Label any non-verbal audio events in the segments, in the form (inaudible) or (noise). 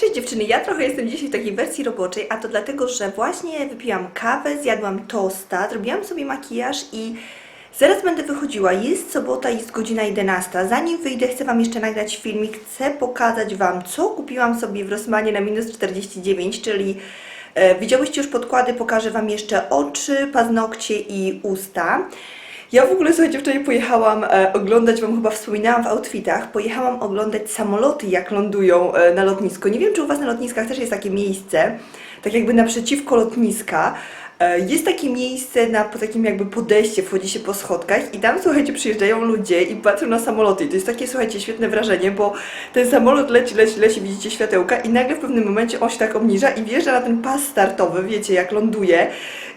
Cześć dziewczyny, ja trochę jestem dzisiaj w takiej wersji roboczej, a to dlatego, że właśnie wypiłam kawę, zjadłam tosta, zrobiłam sobie makijaż i zaraz będę wychodziła. Jest sobota, jest godzina 11. Zanim wyjdę, chcę Wam jeszcze nagrać filmik, chcę pokazać Wam, co kupiłam sobie w Rossmanie na minus 49, czyli e, widziałyście już podkłady, pokażę Wam jeszcze oczy, paznokcie i usta. Ja w ogóle, słuchajcie, wczoraj pojechałam e, oglądać, Wam chyba wspominałam w outfitach, pojechałam oglądać samoloty, jak lądują e, na lotnisku. Nie wiem, czy u Was na lotniskach też jest takie miejsce, tak jakby naprzeciwko lotniska. E, jest takie miejsce na po takim jakby podejście, wchodzi się po schodkach i tam, słuchajcie, przyjeżdżają ludzie i patrzą na samoloty. I to jest takie, słuchajcie, świetne wrażenie, bo ten samolot leci, leci, leci, widzicie światełka i nagle w pewnym momencie on się tak obniża i wjeżdża na ten pas startowy, wiecie, jak ląduje.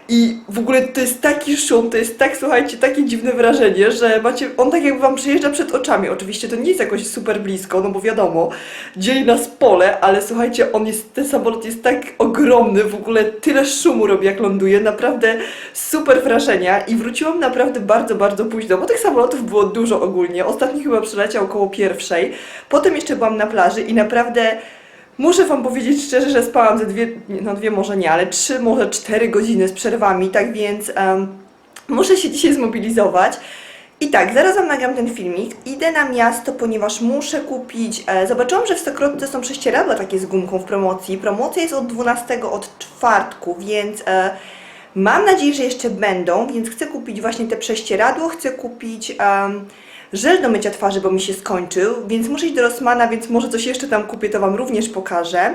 I w ogóle to jest taki szum, to jest tak, słuchajcie, takie dziwne wrażenie, że macie, on tak jakby wam przejeżdża przed oczami. Oczywiście to nie jest jakoś super blisko, no bo wiadomo, dzieli nas pole, ale słuchajcie, on jest, ten samolot jest tak ogromny, w ogóle tyle szumu robi jak ląduje, naprawdę super wrażenia i wróciłam naprawdę bardzo, bardzo późno, bo tych samolotów było dużo ogólnie. Ostatni chyba przyleciał około pierwszej, potem jeszcze byłam na plaży i naprawdę Muszę Wam powiedzieć szczerze, że spałam ze dwie, no dwie może nie, ale trzy, może cztery godziny z przerwami, tak więc em, muszę się dzisiaj zmobilizować. I tak, zaraz Wam nagram ten filmik. Idę na miasto, ponieważ muszę kupić. E, zobaczyłam, że w Stokrotce są prześcieradła takie z gumką w promocji. Promocja jest od 12 od czwartku, więc e, mam nadzieję, że jeszcze będą, więc chcę kupić właśnie te prześcieradło, chcę kupić. em, żel do mycia twarzy, bo mi się skończył, więc muszę iść do Rossmana, więc może coś jeszcze tam kupię, to Wam również pokażę.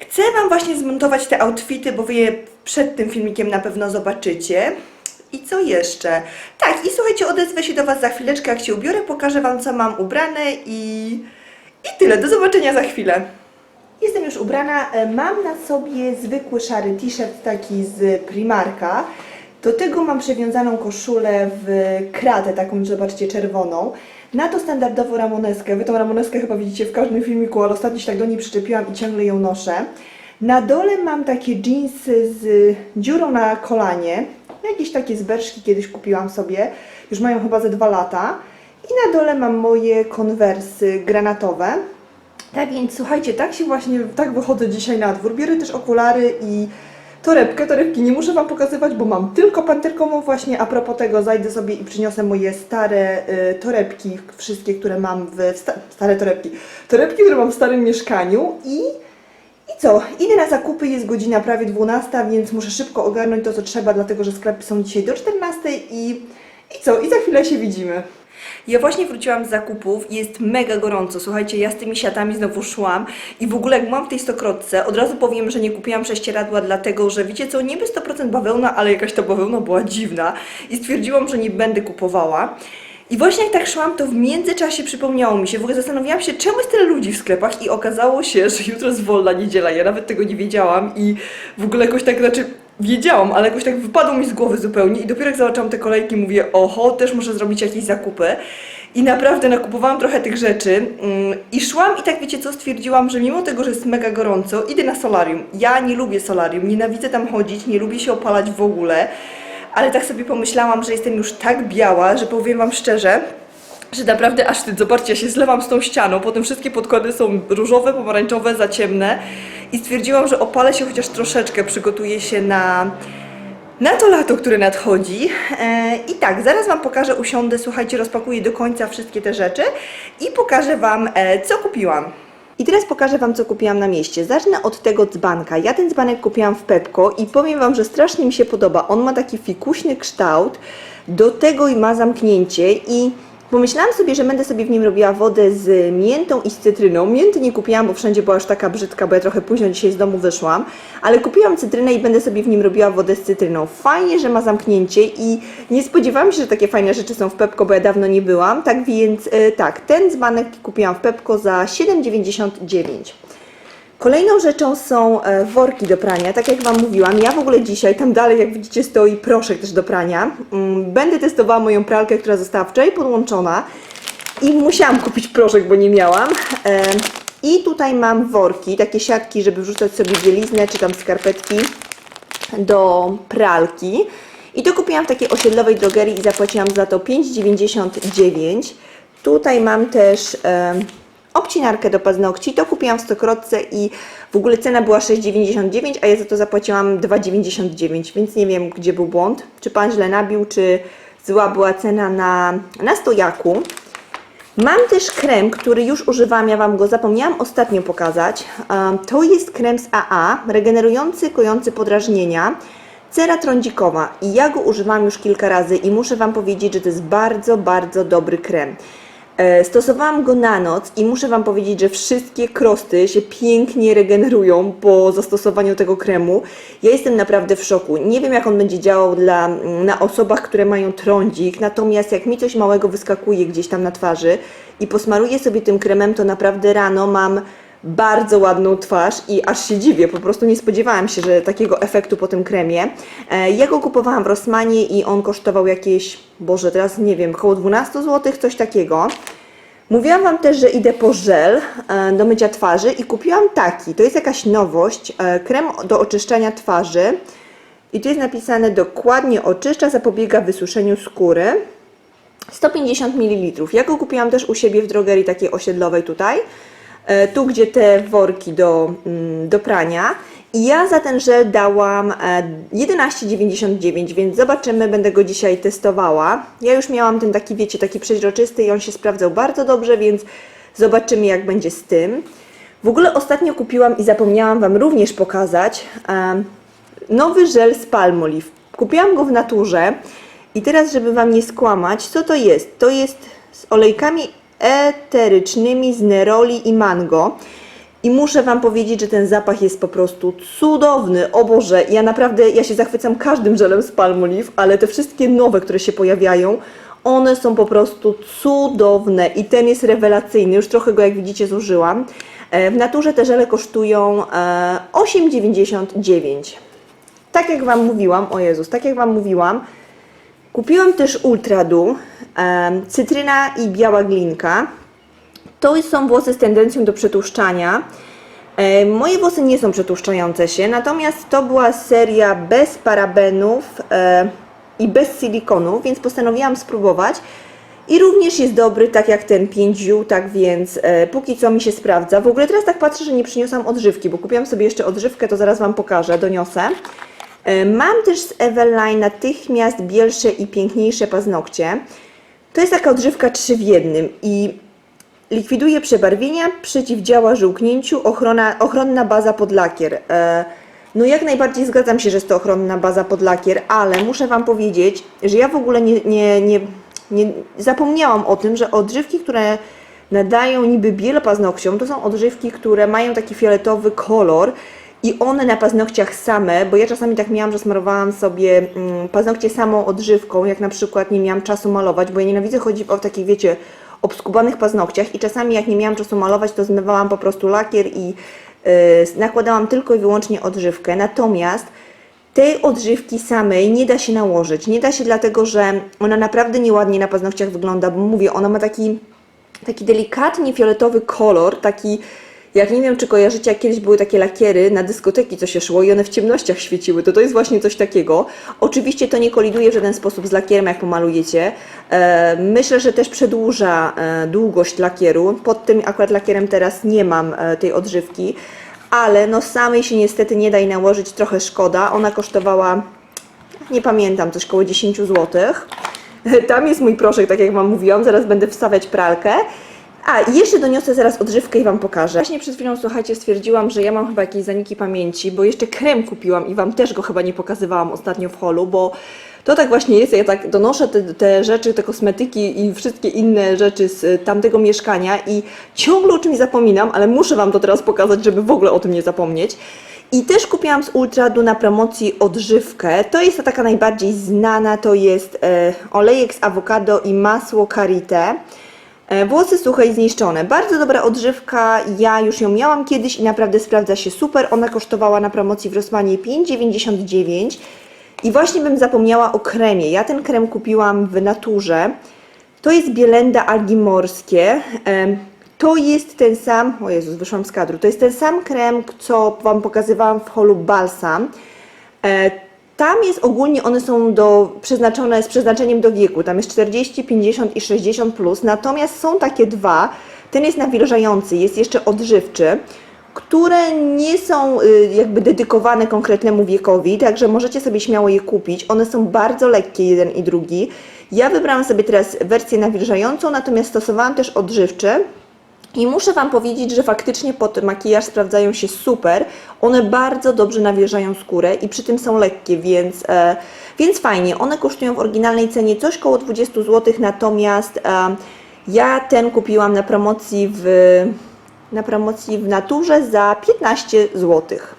Chcę Wam właśnie zmontować te outfity, bo Wy je przed tym filmikiem na pewno zobaczycie. I co jeszcze? Tak, i słuchajcie, odezwę się do Was za chwileczkę, jak się ubiorę, pokażę Wam, co mam ubrane i... I tyle, do zobaczenia za chwilę. Jestem już ubrana, e, mam na sobie zwykły szary t-shirt taki z Primarka. Do tego mam przewiązaną koszulę w kratę, taką, zobaczcie, czerwoną. Na to standardowo ramoneskę. Wy tą ramoneskę chyba widzicie w każdym filmiku, ale ostatnio się tak do niej przyczepiłam i ciągle ją noszę. Na dole mam takie jeansy z dziurą na kolanie. Jakieś takie z Berszki kiedyś kupiłam sobie. Już mają chyba ze dwa lata. I na dole mam moje konwersy granatowe. Tak więc słuchajcie, tak się właśnie, tak wychodzę dzisiaj na dwór. Bierę też okulary i torebkę. Torebki nie muszę Wam pokazywać, bo mam tylko panterkową właśnie. A propos tego zajdę sobie i przyniosę moje stare y, torebki, wszystkie, które mam w... Sta, stare torebki. Torebki, które mam w starym mieszkaniu i... I co? Idę na zakupy, jest godzina prawie 12, więc muszę szybko ogarnąć to, co trzeba, dlatego że sklepy są dzisiaj do 14 i... I co? I za chwilę się widzimy. Ja właśnie wróciłam z zakupów i jest mega gorąco. Słuchajcie, ja z tymi siatami znowu szłam i w ogóle jak byłam w tej stokrotce, od razu powiem, że nie kupiłam prześcieradła, dlatego że wiecie co, niby 100% bawełna, ale jakaś ta bawełna była dziwna i stwierdziłam, że nie będę kupowała. I właśnie jak tak szłam, to w międzyczasie przypomniało mi się, w ogóle zastanawiałam się, czemu jest tyle ludzi w sklepach i okazało się, że jutro jest wolna niedziela, ja nawet tego nie wiedziałam i w ogóle jakoś tak, znaczy wiedziałam, ale jakoś tak wypadło mi z głowy zupełnie i dopiero jak zobaczyłam te kolejki, mówię, oho, też muszę zrobić jakieś zakupy. I naprawdę nakupowałam trochę tych rzeczy mm, i szłam i tak wiecie co, stwierdziłam, że mimo tego, że jest mega gorąco, idę na solarium. Ja nie lubię solarium, nienawidzę tam chodzić, nie lubię się opalać w ogóle, ale tak sobie pomyślałam, że jestem już tak biała, że powiem wam szczerze, że naprawdę aż wstyd. Zobaczcie, ja się zlewam z tą ścianą, potem wszystkie podkłady są różowe, pomarańczowe, za ciemne i stwierdziłam, że opalę się chociaż troszeczkę, przygotuję się na, na to lato, które nadchodzi. E, I tak, zaraz Wam pokażę, usiądę, słuchajcie, rozpakuję do końca wszystkie te rzeczy i pokażę Wam, e, co kupiłam. I teraz pokażę Wam, co kupiłam na mieście. Zacznę od tego dzbanka. Ja ten dzbanek kupiłam w Pepko i powiem Wam, że strasznie mi się podoba. On ma taki fikuśny kształt, do tego i ma zamknięcie i pomyślałam sobie, że będę sobie w nim robiła wodę z miętą i z cytryną. Mięty nie kupiłam, bo wszędzie była już taka brzydka, bo ja trochę późno dzisiaj z domu wyszłam, ale kupiłam cytrynę i będę sobie w nim robiła wodę z cytryną. Fajnie, że ma zamknięcie i nie spodziewałam się, że takie fajne rzeczy są w Pepko, bo ja dawno nie byłam. Tak więc e, tak, ten dzbanek kupiłam w Pepko za 7,99. Kolejną rzeczą są e, worki do prania. Tak jak Wam mówiłam, ja w ogóle dzisiaj, tam dalej jak widzicie stoi proszek też do prania. Mm, Będę testowała moją pralkę, która została wczoraj podłączona i musiałam kupić proszek, bo nie miałam. E, I tutaj mam worki, takie siatki, żeby wrzucać sobie bieliznę czy tam skarpetki do pralki. I to kupiłam w takiej osiedlowej drogerii i zapłaciłam za to 5,99. Tutaj mam też obcinarkę do paznokci. To kupiłam w Stokrotce i w ogóle cena była 6,99, a ja za to zapłaciłam 2,99, więc nie wiem, gdzie był błąd. Czy pan źle nabił, czy zła była cena na, na stojaku. Mam też krem, który już używam, ja Wam go zapomniałam ostatnio pokazać. To jest krem z AA, regenerujący, kojący podrażnienia. Cera trądzikowa i ja go używam już kilka razy i muszę Wam powiedzieć, że to jest bardzo, bardzo dobry krem. E, Stosowałam go na noc i muszę Wam powiedzieć, że wszystkie krosty się pięknie regenerują po zastosowaniu tego kremu. Ja jestem naprawdę w szoku. Nie wiem, jak on będzie działał dla, na osobach, które mają trądzik, natomiast jak mi coś małego wyskakuje gdzieś tam na twarzy i posmaruję sobie tym kremem, to naprawdę rano mam bardzo ładną twarz i aż się dziwię, po prostu nie spodziewałam się, że takiego efektu po tym kremie. E, Ja go kupowałam w Rossmanie i on kosztował jakieś, boże teraz nie wiem, około 12 zł, coś takiego. Mówiłam Wam też, że idę po żel e, do mycia twarzy i kupiłam taki, to jest jakaś nowość, e, krem do oczyszczania twarzy i tu jest napisane dokładnie oczyszcza, zapobiega wysuszeniu skóry. 150 ml. Ja go kupiłam też u siebie w drogerii takiej osiedlowej tutaj. E, Tu, gdzie te worki do, mm, do prania. I ja za ten żel dałam e, 11,99, więc zobaczymy, będę go dzisiaj testowała. Ja już miałam ten taki, wiecie, taki przeźroczysty i on się sprawdzał bardzo dobrze, więc zobaczymy, jak będzie z tym. W ogóle ostatnio kupiłam i zapomniałam Wam również pokazać e, nowy żel z Palmolive. Kupiłam go w naturze i teraz, żeby Wam nie skłamać, co to jest? To jest z olejkami eterycznymi z neroli i mango. I muszę Wam powiedzieć, że ten zapach jest po prostu cudowny. O Boże, ja naprawdę, ja się zachwycam każdym żelem z Palmolive, ale te wszystkie nowe, które się pojawiają, one są po prostu cudowne i ten jest rewelacyjny. Już trochę go, jak widzicie, zużyłam. E, W naturze te żele kosztują e, 8,99. Tak jak Wam mówiłam, o Jezus, tak jak Wam mówiłam, kupiłam też Ultradu, cytryna i biała glinka. To są włosy z tendencją do przetłuszczania. Moje włosy nie są przetłuszczające się, natomiast to była seria bez parabenów i bez silikonu, więc postanowiłam spróbować. I również jest dobry, tak jak ten 5 tak więc e, póki co mi się sprawdza. W ogóle teraz tak patrzę, że nie przyniosłam odżywki, bo kupiłam sobie jeszcze odżywkę, to zaraz Wam pokażę, doniosę. E, mam też z Eveline natychmiast bielsze i piękniejsze paznokcie. To jest taka odżywka 3 w jednym i likwiduje przebarwienia, przeciwdziała żółknięciu, ochrona, ochronna baza pod lakier. E, no jak najbardziej zgadzam się, że jest to ochronna baza pod lakier, ale muszę Wam powiedzieć, że ja w ogóle nie, nie, nie, nie zapomniałam o tym, że odżywki, które nadają niby biel paznokciom, to są odżywki, które mają taki fioletowy kolor i one na paznokciach same, bo ja czasami tak miałam, że smarowałam sobie mm, paznokcie samą odżywką, jak na przykład nie miałam czasu malować, bo ja nienawidzę chodzić o takich, wiecie, obskubanych paznokciach i czasami jak nie miałam czasu malować, to zmywałam po prostu lakier i yy, nakładałam tylko i wyłącznie odżywkę. Natomiast tej odżywki samej nie da się nałożyć. Nie da się dlatego, że ona naprawdę nieładnie na paznokciach wygląda, bo mówię, ona ma taki, taki delikatnie fioletowy kolor, taki jak nie wiem, czy kojarzycie, jak kiedyś były takie lakiery na dyskoteki, co się szło i one w ciemnościach świeciły, to to jest właśnie coś takiego. Oczywiście to nie koliduje w żaden sposób z lakierem, jak pomalujecie. E, myślę, że też przedłuża e, długość lakieru. Pod tym akurat lakierem teraz nie mam e, tej odżywki, ale no samej się niestety nie da jej nałożyć, trochę szkoda. Ona kosztowała, nie pamiętam, coś koło 10 zł. (laughs) Tam jest mój proszek, tak jak Wam mówiłam, zaraz będę wstawiać pralkę. A, jeszcze doniosę zaraz odżywkę i Wam pokażę. Właśnie przed chwilą, słuchajcie, stwierdziłam, że ja mam chyba jakieś zaniki pamięci, bo jeszcze krem kupiłam i Wam też go chyba nie pokazywałam ostatnio w holu, bo to tak właśnie jest, ja tak donoszę te, te rzeczy, te kosmetyki i wszystkie inne rzeczy z tamtego mieszkania i ciągle o czymś zapominam, ale muszę Wam to teraz pokazać, żeby w ogóle o tym nie zapomnieć. I też kupiłam z Ultradu na promocji odżywkę. To jest ta taka najbardziej znana, to jest e, olejek z awokado i masło karité. E, Włosy suche i zniszczone. Bardzo dobra odżywka. Ja już ją miałam kiedyś i naprawdę sprawdza się super. Ona kosztowała na promocji w Rossmanie 5,99. I właśnie bym zapomniała o kremie. Ja ten krem kupiłam w naturze. To jest Bielenda algi morskie. Em, To jest ten sam, o Jezus, wyszłam z kadru. To jest ten sam krem, co Wam pokazywałam w holu Balsam. Tam jest ogólnie, one są do, przeznaczone z przeznaczeniem do wieku. Tam jest 40, 50 i 60 plus. Natomiast są takie dwa, Ten jest nawilżający, jest jeszcze odżywczy, które nie są y, jakby dedykowane konkretnemu wiekowi, także możecie sobie śmiało je kupić. One są bardzo lekkie, jeden i drugi. Ja wybrałam sobie teraz wersję nawilżającą, natomiast stosowałam też odżywcze. I muszę Wam powiedzieć, że faktycznie pod makijaż sprawdzają się super. One bardzo dobrze nawilżają skórę i przy tym są lekkie, więc, e, więc fajnie. One kosztują w oryginalnej cenie coś koło 20 zł, natomiast e, ja ten kupiłam na promocji w, na promocji w naturze za 15 złotych.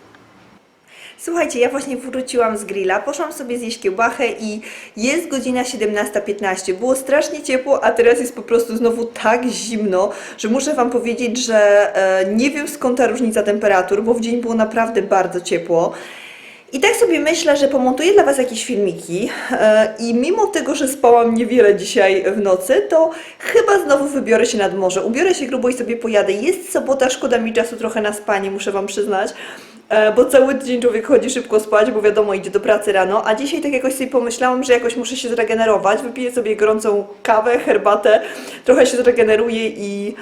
Słuchajcie, ja właśnie wróciłam z grilla, poszłam sobie zjeść kiełbachę i jest godzina 17.15. Było strasznie ciepło, a teraz jest po prostu znowu tak zimno, że muszę Wam powiedzieć, że e, nie wiem skąd ta różnica temperatur, bo w dzień było naprawdę bardzo ciepło. I tak sobie myślę, że pomontuję dla Was jakieś filmiki e, i mimo tego, że spałam niewiele dzisiaj w nocy, to chyba znowu wybiorę się nad morze. Ubiorę się grubo i sobie pojadę. Jest sobota, szkoda mi czasu trochę na spanie, muszę Wam przyznać, e, bo cały tydzień człowiek chodzi szybko spać, bo wiadomo, idzie do pracy rano, a dzisiaj tak jakoś sobie pomyślałam, że jakoś muszę się zregenerować, wypiję sobie gorącą kawę, herbatę, trochę się zregeneruję i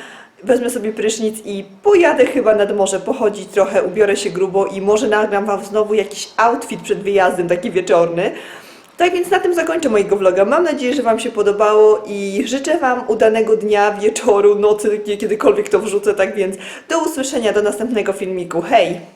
wezmę sobie prysznic i pojadę chyba nad morze, pochodzić trochę, ubiorę się grubo i może nagram Wam znowu jakiś outfit przed wyjazdem, taki wieczorny. Tak więc na tym zakończę mojego vloga. Mam nadzieję, że Wam się podobało i życzę Wam udanego dnia, wieczoru, nocy, kiedykolwiek to wrzucę. Tak więc do usłyszenia, do następnego filmiku. Hej!